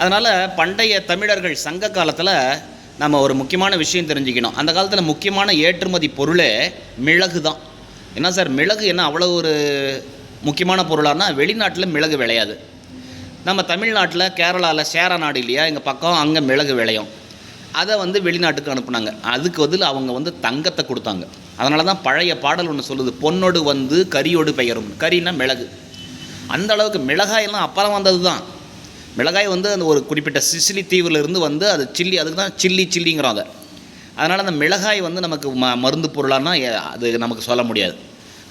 அதனால் பண்டைய தமிழர்கள் சங்க காலத்தில் நம்ம ஒரு முக்கியமான விஷயம் தெரிஞ்சுக்கணும். அந்த காலத்தில் முக்கியமான ஏற்றுமதி பொருளே மிளகு தான் என்ன சார் மிளகு என்ன அவ்வளோ ஒரு முக்கியமான பொருளானா? வெளிநாட்டில் மிளகு விளையாது. நம்ம தமிழ்நாட்டில் கேரளாவில் சேர நாடு இல்லையா? எங்கள் பக்கம் அங்கே மிளகு விளையும். அதை வந்து வெளிநாட்டுக்கு அனுப்புனாங்க. அதுக்கு பதில் அவங்க வந்து தங்கத்தை கொடுத்தாங்க. அதனால தான் பழைய பாடல் ஒன்று சொல்லுது பொன்னோடு வந்து கரியோடு பெயரும். கறின்னா மிளகு. அந்த அளவுக்கு மிளகாயெல்லாம் அப்புறம் வந்தது தான் மிளகாய் வந்து அந்த ஒரு குறிப்பிட்ட சிசிலி தீவுலேருந்து வந்து அது சில்லி அதுக்கு தான் சில்லி சில்லிங்கிறோம் அதை அதனால் அந்த மிளகாய் வந்து நமக்கு ம மருந்து பொருளானா அது நமக்கு சொல்ல முடியாது.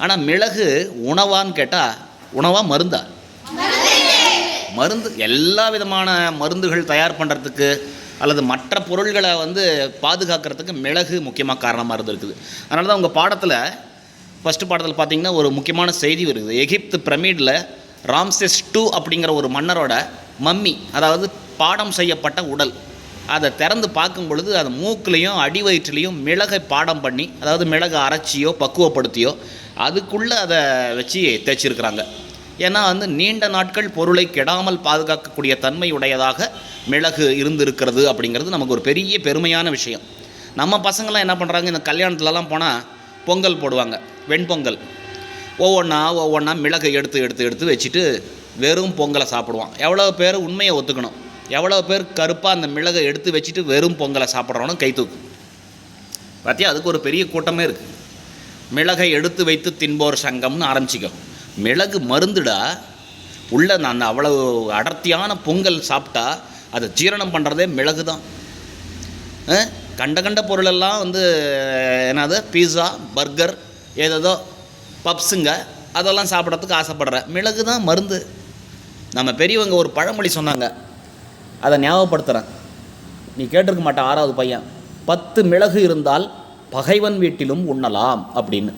ஆனால் மிளகு உணவான்னு கேட்டால் உணவாக மருந்தா? மருந்து. எல்லா விதமான மருந்துகள் தயார் பண்ணுறதுக்கு அல்லது மற்ற பொருள்களை வந்து பாதுகாக்கிறதுக்கு மிளகு முக்கியமாக காரணமாக இருந்திருக்குது. அதனால தான் உங்கள் பாடத்தில் ஃபஸ்ட்டு பாடத்தில் பார்த்தீங்கன்னா ஒரு முக்கியமான செய்தி வருது. எகிப்து பிரமிடில் ராம்செஸ் டூ அப்படிங்கிற ஒரு மன்னரோட மம்மி அதாவது பாடம் செய்யப்பட்ட உடல். அதை திறந்து பார்க்கும் பொழுது அது மூக்குலேயும் அடி வயிற்றுலேயும் மிளகை பாடம் பண்ணி அதாவது மிளகை அரைச்சியோ பக்குவப்படுத்தியோ அதுக்குள்ளே அதை வச்சு தைச்சிருக்கிறாங்க ஏன்னா வந்து நீண்ட நாட்கள் பொருளை கெடாமல் பாதுகாக்கக்கூடிய தன்மை உடையதாக மிளகு இருந்திருக்கிறது அப்படிங்கிறது நமக்கு ஒரு பெரிய பெருமையான விஷயம். நம்ம பசங்களாம் என்ன பண்ணுறாங்க இந்த கல்யாணத்துலலாம் போனால் பொங்கல் போடுவாங்க வெண்பொங்கல். ஒவ்வொன்றா ஒவ்வொன்றா மிளகை எடுத்து எடுத்து எடுத்து வச்சுட்டு வெறும் பொங்கலை சாப்பிடுவான். எவ்வளோ பேர் உண்மையை ஒத்துக்கணும். எவ்வளோ பேர் கருப்பாக அந்த மிளகை எடுத்து வச்சுட்டு வெறும் பொங்கலை சாப்பிட்றவனும் கை தூக்கு. பார்த்தியா அதுக்கு ஒரு பெரிய கூட்டமே இருக்குது மிளகை எடுத்து வைத்து தின்போர் சங்கம்னு ஆரம்பிச்சிக்கோ. மிளகு மருந்துடா. உள்ள நான் அவ்வளவு அடர்த்தியான பொங்கல் சாப்பிட்டா அதை ஜீரணம் பண்ணுறதே மிளகு தான் கண்ட கண்ட பொருளெல்லாம் வந்து என்னது? பீஸா பர்கர் ஏதேதோ பப்ஸுங்க அதெல்லாம் சாப்பிட்றதுக்கு ஆசைப்படுற மிளகு தான் மருந்து. நம்ம பெரியவங்க ஒரு பழமொழி சொன்னாங்க. அதை ஞாபகப்படுத்துகிறேன் நீ கேட்டிருக்க மாட்டேன் ஆறாவது பையன். பத்து மிளகு இருந்தால் பகைவன் வீட்டிலும் உண்ணலாம் அப்படின்னு.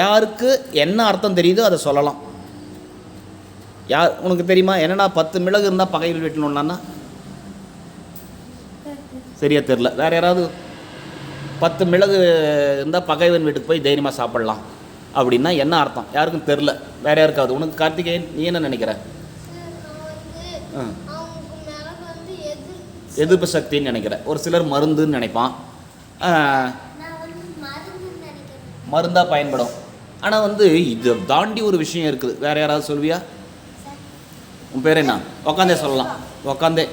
யாருக்கு என்ன அர்த்தம் தெரியுதோ அதை சொல்லலாம். யார் உனக்கு தெரியுமா? என்னன்னா பத்து மிளகு இருந்தால் பகைவன் வீட்டில் உண்ணான்னா? சரியா தெரில வேறு யாராவது பத்து மிளகு இருந்தால் பகைவன் வீட்டுக்கு போய் தைரியமாக சாப்பிட்லாம். அப்படின்னா என்ன அர்த்தம்? யாருக்கும் தெரில வேற யாருக்காவது? உனக்கு கார்த்திகேயன் நீ என்ன நினைக்கிற? எதிர்ப்பு சக்தின்னு நினைக்கிற. ஒரு சிலர் மருந்துன்னு நினைப்பான். நினைக்கிறேன். மருந்தாக பயன்படும். ஆனால் வந்து இது தாண்டி ஒரு விஷயம் இருக்குது. வேற யாராவது சொல்வியா உன் பேர் என்ன? உக்காந்தே சொல்லலாம். உக்காந்தே.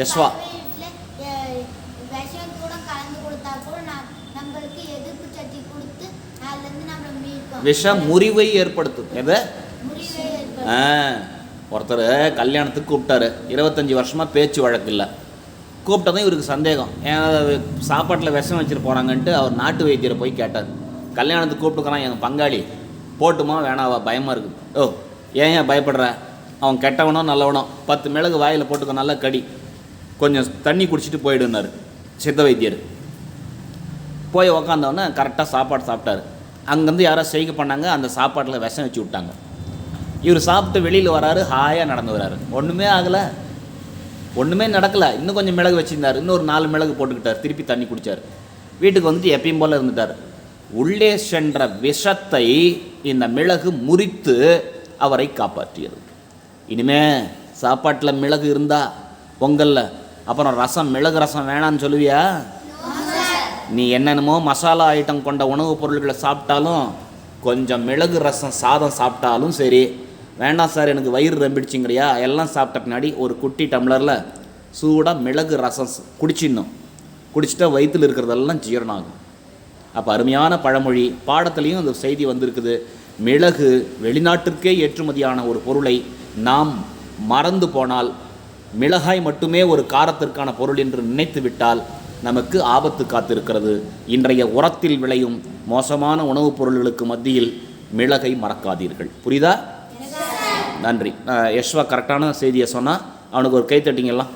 யஸ்வா. வீட்டில் விஷம் கூட கலந்து கொடுத்தா கூட நான் நம்மளுக்கு எதிர்ப்பு சக்தி கொடுத்து அதுலேருந்து நம்மளை மீட்கும். விஷ முறிவை ஏற்படுத்தும். எதை? ஆ ஒருத்தர் கல்யாணத்துக்கு கூப்பிட்டாரு. இருபத்தஞ்சி வருஷமாக பேச்சு வழக்கு இல்லை. கூப்பிட்டதும் இவருக்கு சந்தேகம். ஏன் சாப்பாட்டில் விஷம் வச்சுட்டு போகிறாங்கன்ட்டு அவர் நாட்டு வைத்தியரை போய் கேட்டார். கல்யாணத்துக்கு கூப்பிட்டுக்கிறான் எங்கள் பங்காளி. போட்டுமா வேணாவா? பயமாக இருக்குது ஓ ஏன் ஏன் பயப்படுற? அவன் கெட்டவனோ நல்லவனோ பத்து மிளகு வாயில் போட்டுக்க நல்லா கடி. கொஞ்சம் தண்ணி குடிச்சிட்டு போயிடுனாரு சித்த வைத்தியர். போய் உக்காந்தவொடனே கரெக்டாக சாப்பாடு சாப்பிட்டாரு. அங்கேருந்து யாரோ செய்கை பண்ணாங்க அந்த சாப்பாட்டில் விஷம் வச்சு விட்டாங்க. இவர் சாப்பிட்டு வெளியில் வராரு ஹாயாக நடந்து வராரு. ஒன்றுமே ஆகலை. ஒன்றுமே நடக்கலை. இன்னும் கொஞ்சம் மிளகு வச்சுருந்தார். இன்னும் ஒரு நாலு மிளகு போட்டுக்கிட்டார். திருப்பி தண்ணி குடித்தார் வீட்டுக்கு வந்துட்டு எப்பயும் போல் இருந்துட்டார். உள்ளே சென்ற விஷத்தை இந்த மிளகு முறித்து அவரை காப்பாற்றியது. இனிமே சாப்பாட்டில் மிளகு இருந்தா பொங்கலில். அப்புறம் ரசம் மிளகு ரசம் வேணான்னு சொல்லுவியா? நீ என்னென்னமோ மசாலா ஐட்டம் கொண்ட உணவுப் பொருள்களை சாப்பிட்டாலும் கொஞ்சம் மிளகு ரசம் சாதம் சாப்பிட்டாலும் சரி. வேண்டாம் சார் எனக்கு வயிறு ரம்பிடுச்சிங்கிறியா? எல்லாம் சாப்பிட்ட பின்னாடி ஒரு குட்டி டம்ளரில் சூடாக மிளகு ரசம் ஸ்- குடிச்சிடணும். குடிச்சிட்டா வயிற்றில் இருக்கிறதெல்லாம் ஜீரணம் ஆகும் அப்போ அருமையான பழமொழி. பாடத்துலேயும் அந்த செய்தி வந்திருக்குது. மிளகு வெளிநாட்டிற்கே ஏற்றுமதியான ஒரு பொருளை நாம் மறந்து போனால் மிளகாய் மட்டுமே ஒரு காரத்திற்கான பொருள் என்று நினைத்து விட்டால் நமக்கு ஆபத்து காத்திருக்கிறது. இன்றைய உரத்தில் விளையும் மோசமான உணவுப் பொருள்களுக்கு மத்தியில் மிளகை மறக்காதீர்கள். புரியுதா? நன்றி. யஷ்வா கரெக்டான செய்தியை சொன்னால் அவனுக்கு ஒரு கை தட்டிங்கலாம்.